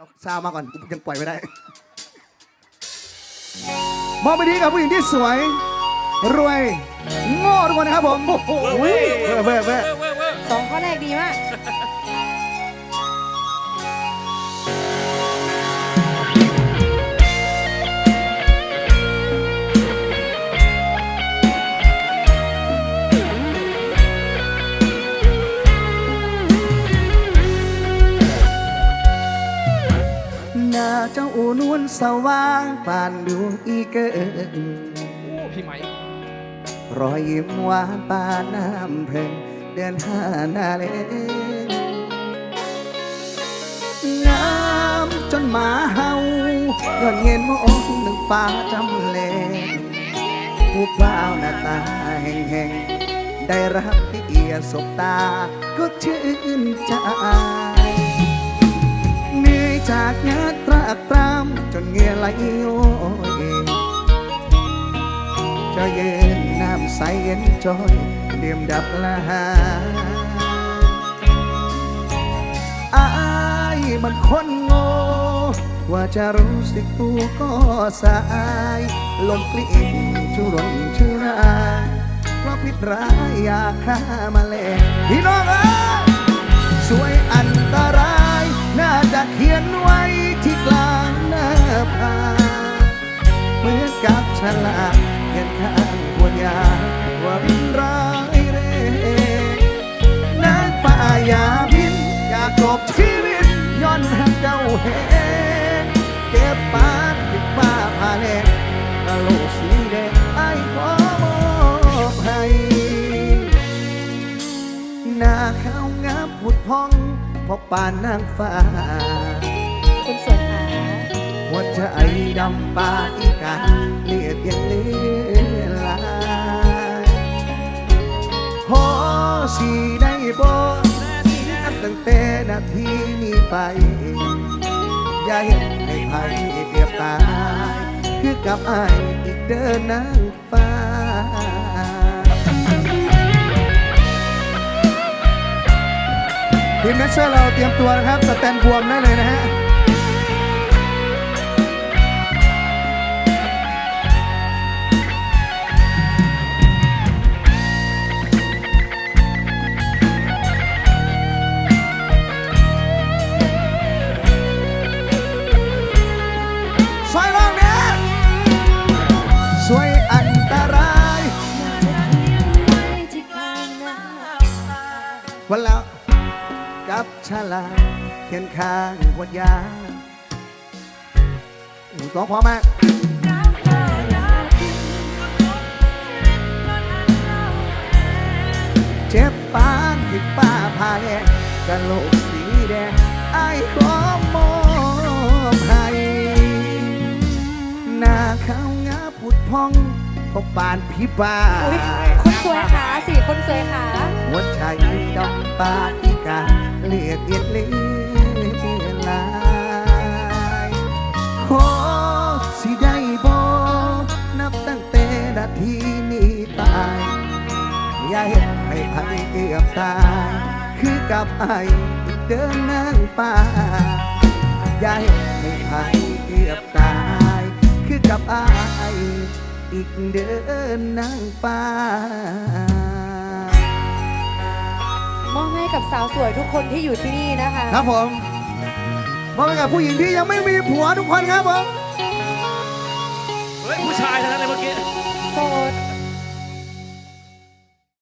ดี๋ยวซาวมาก่อนกูยังปล่อยไม่ได้ มองไปดีกับผู้หญิงที่สวย รวยโง่ทุกคนนะครับผมโอ้โหเว้ยเว้ยเว้ยเว้ย สองข้อแรกดีมาก เจ้าอูนวลสว่างปานดวงอีเกินพี่ไหมรอยยิ้มหวานปานน้ำเพลงเดินหาหน้าเลนงามจนหมาเห่าย้อนเย็นมองหนึ่งฟ้าจำเลงผู้บ่าวหน้าตาแห่งๆ ได้รับที่เอียสบตา ก็ชื่นใจเหนื่อยจากงาน ตรากตรำจนเหงื่อไหลโอยเจะเย็นน้ำใสเย็นจอยเดื่มดับละหาอายมันคนโง่ว่าจะรู้สึกตัวก็สายลมกลิ้งชุรนชุราเพราะพิษร้ายอยากฆ่ามาแลงพี่น้อง นกับฉลาเขียนข้างหัวยาว่าบินร้ายเร่นางฟ้าอย่าบิน อยากจบชีวิตย้อนหักเจ้าเหงเก็บปานติดป้าพาแนกะโหลกสีแดงไอ้ขอมอบให้หน้าขาวงามผุดพองพราะปานนางฟ้า คุณสวยขาหัวใจดำปานอีกา นาทีนี้ไป อย่าเห็นให้ไผเปรียบตาย คือกับอายอีกเดินนางฟ้าทีมแมชเชอร์เราเตรียมตัวนะครับ สแตนบวมได้เลยนะฮะ กับฉลากเขียนข้างขวดยาโอ้โหสองพอมากเจ็บปานที่ป้าพาแดงกะโหลกสีแดงไอ้ขอมอบให้หน้าขาวงาผุดพองพบปานพี่บ้าอุ๊ยคนสวยขาสิคนสวยขาหัวใจดำปานอีกา เลียดเอียดเลือนลายขอสิได้บอกนับตั้งแต่นาทีนี้ตาย อย่าเห็นให้ไผเกือบตาย คือกับไอเดินนางฟ้าอย่าเห็นให้ไผเกือบตาย คือกับไออีกเดินนางฟ้าับสาวสวยทุกคนที่อยู่ที่นี่นะคะ ครับผมมอบให้กับผู้หญิงที่ยังไม่มีผัวทุกคนครับผม เฮ้ยผู้ชายทั้นั้นเลเมื่อกี้